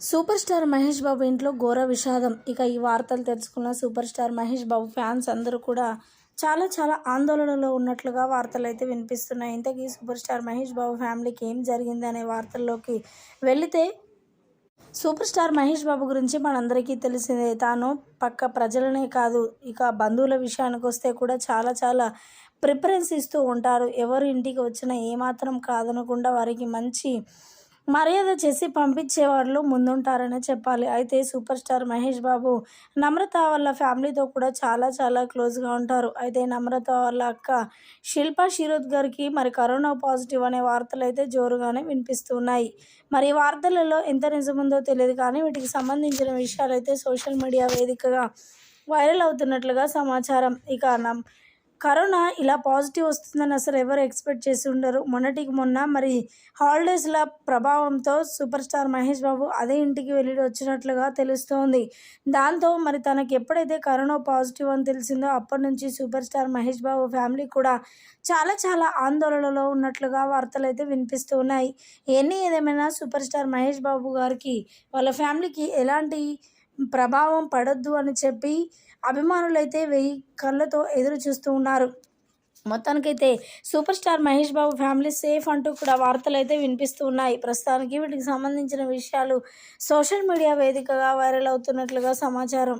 Super star Mahesh బాబు ఇంట్లో ఘోర విషాదం. ఇక ఈ వార్తలు తెలుసుకున్న super star Mahesh Babu fans అందరూ కూడా చాలా చాలా ఆందోళనలో ఉన్నట్లుగా వార్తలు అయితే వినిపిస్తున్నాయి. ఇంతకీ సూపర్ స్టార్ మహేష్ బాబు ఫ్యామిలీకి ఏం జరిగింది అనే వార్తల్లోకి వెళితే సూపర్ స్టార్ మహేష్ బాబు గురించి మనందరికీ తెలిసిందే. తాను పక్క ప్రజలనే కాదు ఇక బంధువుల విషయానికి వస్తే కూడా చాలా చాలా ప్రిఫరెన్స్ ఇస్తూ ఉంటారు. ఎవరు ఇంటికి వచ్చినా ఏమాత్రం కాదనకుండా వారికి మంచి మర్యాద చేసి పంపించే వాళ్ళు ముందుంటారనే చెప్పాలి. అయితే సూపర్ స్టార్ మహేష్ బాబు నమ్రత వాళ్ళ ఫ్యామిలీతో కూడా చాలా చాలా క్లోజ్గా ఉంటారు. అయితే నమ్రత వాళ్ళ అక్క శిల్పా శిరోద్ గారికి మరి కరోనా పాజిటివ్ అనే వార్తలు అయితే జోరుగానే వినిపిస్తున్నాయి. మరి వార్తలలో ఎంత నిజముందో తెలియదు కానీ వీటికి సంబంధించిన విషయాలు అయితే సోషల్ మీడియా వేదికగా వైరల్ అవుతున్నట్లుగా సమాచారం. ఇక నమ్ కరోనా ఇలా పాజిటివ్ వస్తుందని అసలు ఎవరు ఎక్స్పెక్ట్ చేసి ఉండరు. మొన్నటికి మొన్న మరి హాలిడేస్ల ప్రభావంతో సూపర్ స్టార్ మహేష్ బాబు అదే ఇంటికి వెళ్ళి వచ్చినట్లుగా తెలుస్తోంది. దాంతో మరి తనకి ఎప్పుడైతే కరోనా పాజిటివ్ అని తెలిసిందో అప్పటి నుంచి super star Mahesh Babu family కూడా చాలా చాలా ఆందోళనలో ఉన్నట్లుగా వార్తలు అయితే వినిపిస్తూ ఉన్నాయి. ఎన్ని ఏదేమైనా సూపర్ స్టార్ మహేష్ బాబు గారికి వాళ్ళ ఫ్యామిలీకి ఎలాంటి ప్రభావం పడొద్దు అని చెప్పి అభిమానులు అయితే వెయ్యి కళ్ళతో ఎదురు చూస్తూ ఉన్నారు. మొత్తానికైతే super star Mahesh Babu family safe అంటూ కూడా వార్తలు అయితే వినిపిస్తూ ఉన్నాయి. ప్రస్తుతానికి వీటికి సంబంధించిన విషయాలు సోషల్ మీడియా వేదికగా వైరల్ అవుతున్నట్లుగా సమాచారం.